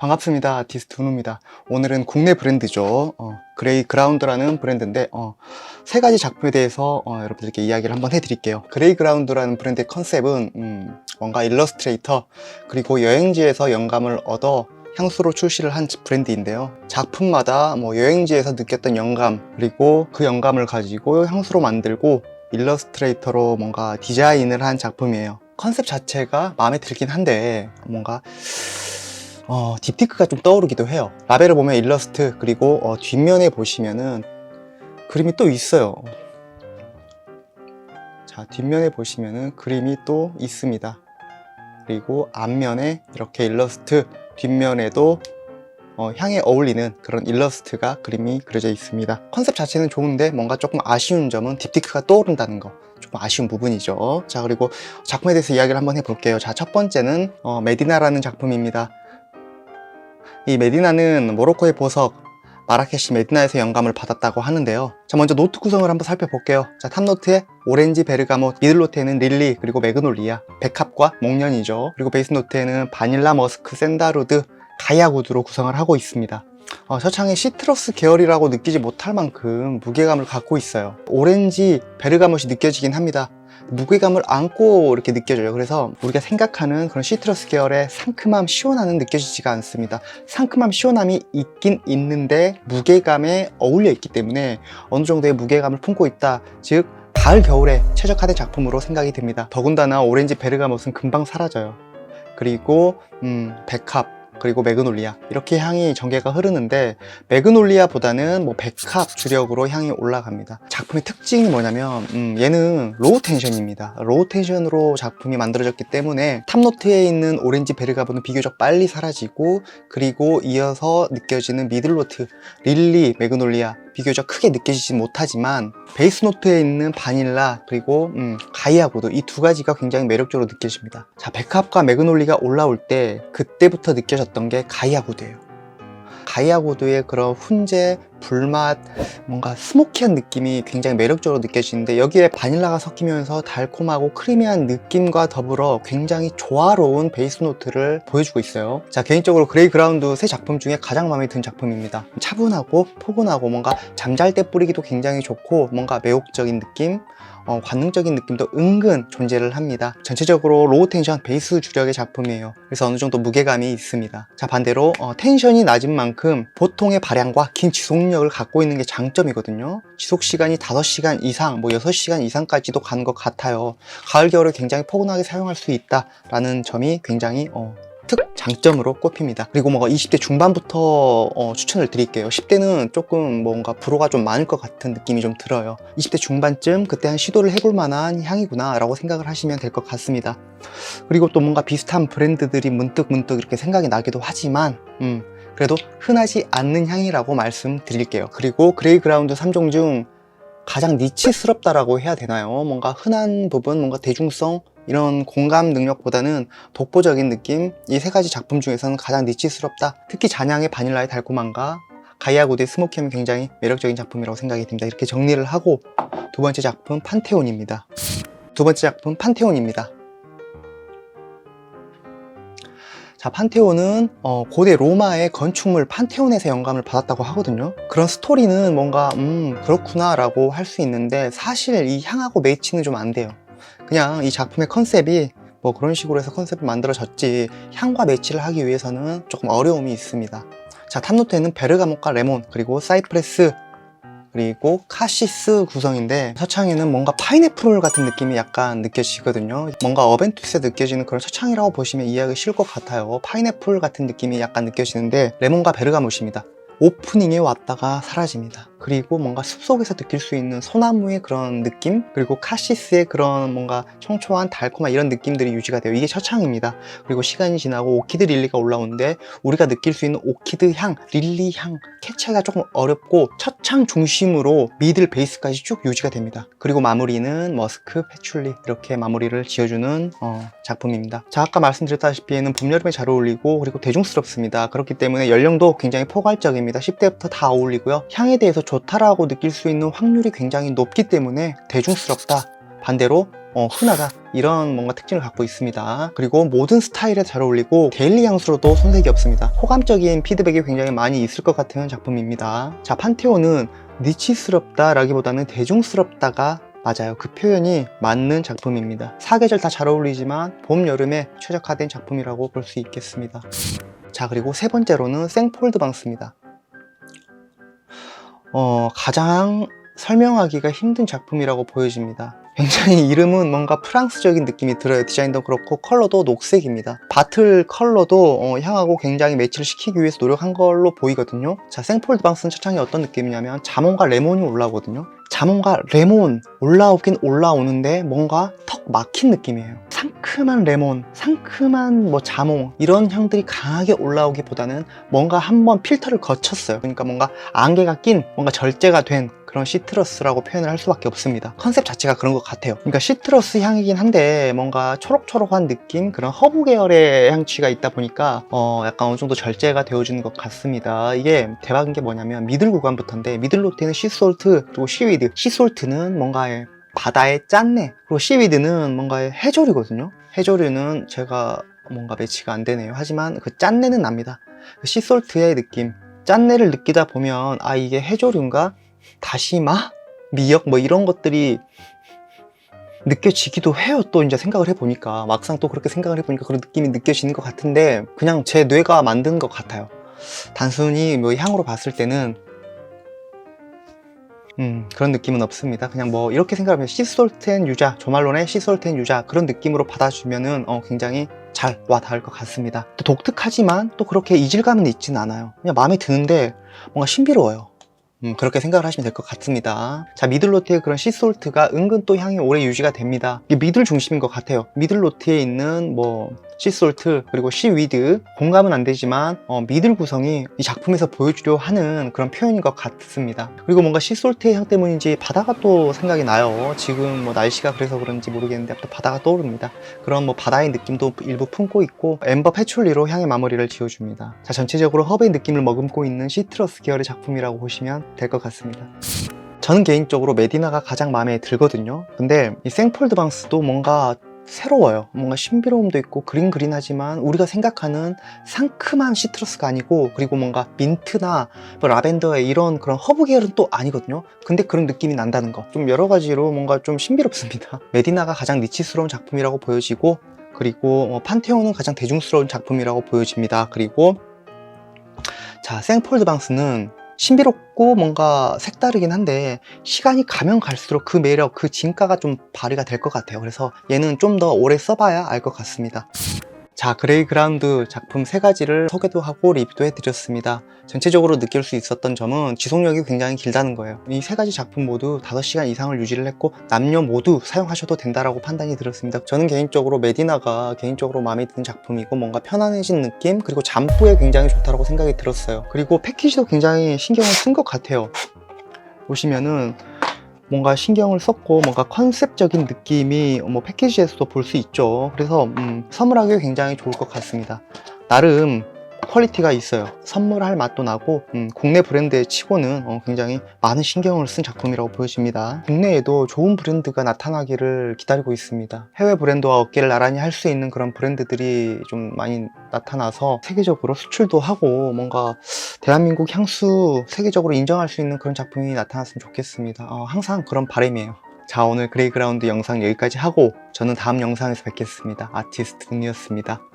반갑습니다. 아티스트 훈우입니다. 오늘은 국내 브랜드죠. 어, 그레이 그라운드라는 브랜드인데 어, 세 가지 작품에 대해서 어, 여러분들께 이야기를 한번 해드릴게요. 그레이 그라운드라는 브랜드의 컨셉은 음, 뭔가 일러스트레이터 그리고 여행지에서 영감을 얻어 향수로 출시를 한 브랜드인데요. 작품마다 뭐 여행지에서 느꼈던 영감 그리고 그 영감을 가지고 향수로 만들고 일러스트레이터로 뭔가 디자인을 한 작품이에요. 컨셉 자체가 마음에 들긴 한데 뭔가 어, 딥티크가 좀 떠오르기도 해요. 라벨을 보면 일러스트 그리고 어, 뒷면에 보시면은 그림이 또 있어요. 자 뒷면에 보시면은 그림이 또 있습니다. 그리고 앞면에 이렇게 일러스트 뒷면에도 어, 향에 어울리는 그런 일러스트가 그림이 그려져 있습니다. 컨셉 자체는 좋은데 뭔가 조금 아쉬운 점은 딥티크가 떠오른다는 거. 조금 아쉬운 부분이죠. 자, 그리고 작품에 대해서 이야기를 한번 해볼게요. 자, 첫 번째는 어, 메디나라는 작품입니다. 이 메디나는 모로코의 보석 마라케시 메디나에서 영감을 받았다고 하는데요. 자, 먼저 노트 구성을 한번 살펴볼게요. 자, 탑노트에 오렌지, 베르가모, 미들노트에는 릴리, 그리고 매그놀리아, 백합과 목련이죠. 그리고 베이스 노트에는 바닐라, 머스크, 샌다루드, 가야구드로 구성을 하고 있습니다. 어, 저 창에 시트러스 계열이라고 느끼지 못할 만큼 무게감을 갖고 있어요. 오렌지, 베르가못이 느껴지긴 합니다. 무게감을 안고 이렇게 느껴져요. 그래서 우리가 생각하는 그런 시트러스 계열의 상큼함, 시원함은 느껴지지가 않습니다. 상큼함, 시원함이 있긴 있는데 무게감에 어울려 있기 때문에 어느 정도의 무게감을 품고 있다. 즉, 가을, 겨울에 최적화된 작품으로 생각이 됩니다. 더군다나 오렌지 베르가못은 금방 사라져요. 그리고 음, 백합, 그리고 매그놀리아 이렇게 향이 전개가 흐르는데 매그놀리아보다는 뭐 백합 주력으로 향이 올라갑니다. 작품의 특징이 뭐냐면 음, 얘는 로우 텐션입니다. 로우 텐션으로 작품이 만들어졌기 때문에 탑노트에 있는 오렌지 베르가보는 비교적 빨리 사라지고 그리고 이어서 느껴지는 미들노트 릴리 매그놀리아 비교적 크게 느껴지지 못하지만 베이스 노트에 있는 바닐라 그리고 음, 가이아고도 이 두 가지가 굉장히 매력적으로 느껴집니다. 자 백합과 매그놀리가 올라올 때 그때부터 느껴졌던 게 가이아고드예요. 가이아고드의 그런 훈제, 불맛, 뭔가 스모키한 느낌이 굉장히 매력적으로 느껴지는데 여기에 바닐라가 섞이면서 달콤하고 크리미한 느낌과 더불어 굉장히 조화로운 베이스 노트를 보여주고 있어요. 자, 개인적으로 그레이 그라운드 세 작품 중에 가장 마음에 든 작품입니다. 차분하고 포근하고 뭔가 잠잘 때 뿌리기도 굉장히 좋고 뭔가 매혹적인 느낌, 어, 관능적인 느낌도 은근 존재를 합니다. 전체적으로 로우 텐션 베이스 주력의 작품이에요. 그래서 어느 정도 무게감이 있습니다. 자 반대로 어, 텐션이 낮은 만큼 보통의 발향과 긴 지속력을 갖고 있는 게 장점이거든요. 지속 시간이 5시간 이상, 뭐 6시간 이상까지도 가는 것 같아요. 가을 겨울을 굉장히 포근하게 사용할 수 있다라는 점이 굉장히 어, 특 장점으로 꼽힙니다. 그리고 뭔가 20대 중반부터 어, 추천을 드릴게요. 10대는 조금 뭔가 불호가 좀 많을 것 같은 느낌이 좀 들어요. 20대 중반쯤 그때 한 시도를 해볼 만한 향이구나 라고 생각을 하시면 될 것 같습니다. 그리고 또 뭔가 비슷한 브랜드들이 문득 문득 이렇게 생각이 나기도 하지만 음, 그래도 흔하지 않는 향이라고 말씀드릴게요. 그리고 그레이 그라운드 3종 중 가장 니치스럽다라고 해야 되나요? 뭔가 흔한 부분, 뭔가 대중성, 이런 공감 능력보다는 독보적인 느낌, 이 세 가지 작품 중에서는 가장 니치스럽다. 특히 잔향의 바닐라의 달콤함과 가이아고드의 스모키함이 굉장히 매력적인 작품이라고 생각이 듭니다. 이렇게 정리를 하고 두 번째 작품 판테온입니다. 두 번째 작품 판테온입니다. 자, 판테온은 어, 고대 로마의 건축물 판테온에서 영감을 받았다고 하거든요. 그런 스토리는 뭔가 음 그렇구나라고 할 수 있는데 사실 이 향하고 매치는 좀 안 돼요. 그냥 이 작품의 컨셉이 뭐 그런 식으로 해서 컨셉이 만들어졌지 향과 매치를 하기 위해서는 조금 어려움이 있습니다. 자, 탑노트에는 베르가못과 레몬 그리고 사이프레스 그리고 카시스 구성인데 서창에는 뭔가 파인애플 같은 느낌이 약간 느껴지거든요. 뭔가 어벤투스에 느껴지는 그런 서창이라고 보시면 이해하기 쉬울 것 같아요. 파인애플 같은 느낌이 약간 느껴지는데 레몬과 베르가못입니다. 오프닝에 왔다가 사라집니다 그리고 뭔가 숲속에서 느낄 수 있는 소나무의 그런 느낌? 그리고 카시스의 그런 뭔가 청초한 달콤한 이런 느낌들이 유지가 돼요. 이게 첫창입니다. 그리고 시간이 지나고 오키드 릴리가 올라오는데 우리가 느낄 수 있는 오키드 향 릴리 향 캐치하기가 조금 어렵고 첫창 중심으로 미들 베이스까지 쭉 유지가 됩니다. 그리고 마무리는 머스크 패출리 이렇게 마무리를 지어주는 어, 작품입니다. 자 아까 말씀드렸다시피 얘는 봄 여름에 잘 어울리고 그리고 대중스럽습니다. 그렇기 때문에 연령도 굉장히 포괄적입니다. 10대부터 다 어울리고요. 향에 대해서 좋다라고 느낄 수 있는 확률이 굉장히 높기 때문에 대중스럽다. 반대로 어, 흔하다 이런 뭔가 특징을 갖고 있습니다. 그리고 모든 스타일에 잘 어울리고 데일리 향수로도 손색이 없습니다. 호감적인 피드백이 굉장히 많이 있을 것 같은 작품입니다. 자 판테온은 니치스럽다 라기보다는 대중스럽다가 맞아요. 그 표현이 맞는 작품입니다. 사계절 다 잘 어울리지만 봄 여름에 최적화된 작품이라고 볼 수 있겠습니다. 자 그리고 세 번째로는 생폴드 방스입니다 어, 가장 설명하기가 힘든 작품이라고 보여집니다. 굉장히 이름은 뭔가 프랑스적인 느낌이 들어요. 디자인도 그렇고 컬러도 녹색입니다. 바틀 컬러도 어, 향하고 굉장히 매치를 시키기 위해서 노력한 걸로 보이거든요. 자, 생폴드 방스는 차창이 어떤 느낌이냐면 자몽과 레몬이 올라오거든요. 자몽과 레몬 올라오긴 올라오는데 뭔가 턱 막힌 느낌이에요. 상큼한 레몬, 상큼한 뭐 자몽 이런 향들이 강하게 올라오기보다는 뭔가 한번 필터를 거쳤어요. 그러니까 뭔가 안개가 낀 뭔가 절제가 된 그런 시트러스라고 표현을 할 수밖에 없습니다. 컨셉 자체가 그런 것 같아요. 그러니까 시트러스 향이긴 한데 뭔가 초록초록한 느낌 그런 허브 계열의 향취가 있다 보니까 어 약간 어느 정도 절제가 되어주는 것 같습니다. 이게 대박인 게 뭐냐면 미들 구간부터인데 미들 노트는 시솔트 그리고 시위드 시솔트는 뭔가의 바다의 짠내 그리고 시위드는 뭔가의 해조류거든요. 해조류는 제가 뭔가 매치가 안 되네요. 하지만 그 짠내는 납니다. 그 시솔트의 느낌 짠내를 느끼다 보면 아 이게 해조류인가 다시마? 미역? 뭐 이런 것들이 느껴지기도 해요. 또 이제 생각을 해보니까. 막상 또 그렇게 생각을 해보니까 그런 느낌이 느껴지는 것 같은데, 그냥 제 뇌가 만든 것 같아요. 단순히 뭐 향으로 봤을 때는, 음, 그런 느낌은 없습니다. 그냥 뭐 이렇게 생각하면 시솔텐 유자, 조말론의 시솔텐 유자 그런 느낌으로 받아주면은 어, 굉장히 잘 와 닿을 것 같습니다. 또 독특하지만 또 그렇게 이질감은 있진 않아요. 그냥 마음에 드는데 뭔가 신비로워요. 음, 그렇게 생각을 하시면 될 것 같습니다. 자, 미들로트의 그런 시솔트가 은근 또 향이 오래 유지가 됩니다. 이게 미들 중심인 것 같아요. 미들로트에 있는 뭐 시솔트 그리고 시위드 공감은 안 되지만 어, 미들 구성이 이 작품에서 보여주려 하는 그런 표현인 것 같습니다. 그리고 뭔가 시솔트의 향 때문인지 바다가 또 생각이 나요. 지금 뭐 날씨가 그래서 그런지 모르겠는데 또 바다가 떠오릅니다. 그런 뭐 바다의 느낌도 일부 품고 있고 엠버 패출리로 향의 마무리를 지어줍니다. 자, 전체적으로 허브의 느낌을 머금고 있는 시트러스 계열의 작품이라고 보시면 될 것 같습니다. 저는 개인적으로 메디나가 가장 마음에 들거든요. 근데 이 생폴드 방스도 뭔가 새로워요. 뭔가 신비로움도 있고 그린그린하지만 우리가 생각하는 상큼한 시트러스가 아니고 그리고 뭔가 민트나 뭐 라벤더의 이런 그런 허브 계열은 또 아니거든요. 근데 그런 느낌이 난다는 거. 좀 여러 가지로 뭔가 좀 신비롭습니다. 메디나가 가장 니치스러운 작품이라고 보여지고 그리고 어, 판테온은 가장 대중스러운 작품이라고 보여집니다. 그리고 자 생폴드 방스는 신비롭고 뭔가 색다르긴 한데 시간이 가면 갈수록 그 매력, 그 진가가 좀 발휘가 될 것 같아요. 그래서 얘는 좀 더 오래 써봐야 알 것 같습니다. 자, 그레이 그라운드 작품 세 가지를 소개도 하고 리뷰도 해드렸습니다. 전체적으로 느낄 수 있었던 점은 지속력이 굉장히 길다는 거예요. 이 세 가지 작품 모두 5시간 이상을 유지를 했고 남녀 모두 사용하셔도 된다라고 판단이 들었습니다. 저는 개인적으로 메디나가 개인적으로 마음에 드는 작품이고 뭔가 편안해진 느낌 그리고 잠부에 굉장히 좋다고 생각이 들었어요. 그리고 패키지도 굉장히 신경을 쓴 것 같아요. 보시면은 뭔가 신경을 썼고 뭔가 컨셉적인 느낌이 뭐 패키지에서도 볼 수 있죠. 그래서 음, 선물하기 굉장히 좋을 것 같습니다. 나름 퀄리티가 있어요. 선물할 맛도 나고 음, 국내 브랜드에 치고는 어, 굉장히 많은 신경을 쓴 작품이라고 보여집니다. 국내에도 좋은 브랜드가 나타나기를 기다리고 있습니다. 해외 브랜드와 어깨를 나란히 할 수 있는 그런 브랜드들이 좀 많이 나타나서 세계적으로 수출도 하고 뭔가 대한민국 향수 세계적으로 인정할 수 있는 그런 작품이 나타났으면 좋겠습니다. 어, 항상 그런 바람이에요. 자 오늘 그레이그라운드 영상 여기까지 하고 저는 다음 영상에서 뵙겠습니다. 아티스트 등이었습니다.